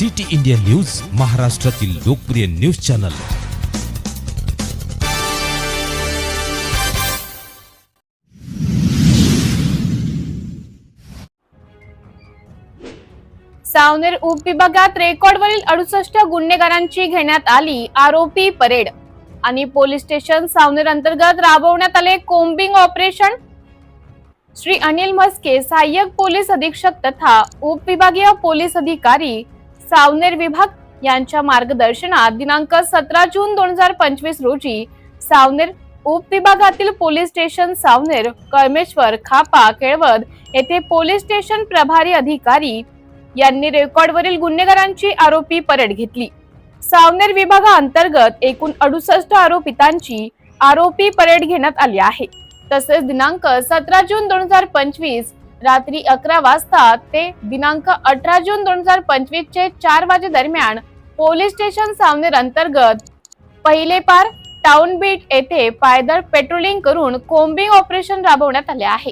City India news महाराष्ट्रातील लोकप्रिय news channel. Savner उपविभागात रेकॉर्डवरील अडुसष्ट गुन्हेगारांची घेण्यात आली आरोपी परेड. आणि पोलीस स्टेशन सावनेर अंतर्गत राबवण्यात आले कोम्बिंग ऑपरेशन. श्री अनिल म्हस्के सहाय्यक पोलीस अधीक्षक तथा उपविभागीय पोलीस अधिकारी सावनेर विभाग यांच्या मार्गदर्शनात दिनांक सतरा जून दोन हजार पंचवीस रोजी सावनेर उपविभागातील पोलीस स्टेशन सावनेर कळमेश्वर खापा केळवद येथे पोलीस स्टेशन प्रभारी अधिकारी यांनी रेकॉर्डवरील गुन्हेगारांची आरोपी परेड घेतली. सावनेर विभागाअंतर्गत एकूण अडुसष्ट आरोपितांची आरोपी परेड घेण्यात आली आहे. तसेच दिनांक सतरा जून दोन हजार पंचवीस रात्री अकरा वाजता ते दिनांक अठरा जून दोन हजार पंचवीस चे चार वाजे दरम्यान पोलीस स्टेशन सावनेर अंतर्गत पहिले पार टाउन बीट येथे पायदळ पेट्रोलिंग करून कोम्बिंग ऑपरेशन राबवण्यात आले आहे.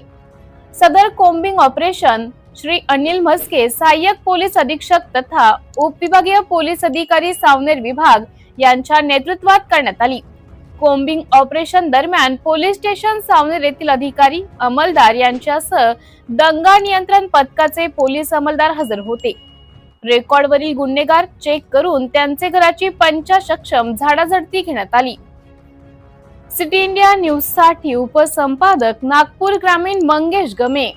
सदर कोम्बिंग ऑपरेशन श्री अनिल म्हस्के सहाय्यक पोलीस अधीक्षक तथा उपविभागीय पोलीस अधिकारी सावनेर विभाग यांच्या नेतृत्वात करण्यात आली. कोम्बिंग ऑपरेशन दरम्यान पोलीस स्टेशन सावनेर येथील अधिकारी अंमलदार यांच्यासह दंगा नियंत्रण पथकाचे पोलीस अंमलदार हजर होते. रेकॉर्डवरील गुन्हेगार चेक करून त्यांचे घराची पंचासक्षम झाडाझडती घेण्यात आली. सिटी इंडिया न्यूजसाठी उपसंपादक नागपूर ग्रामीण मंगेश गमे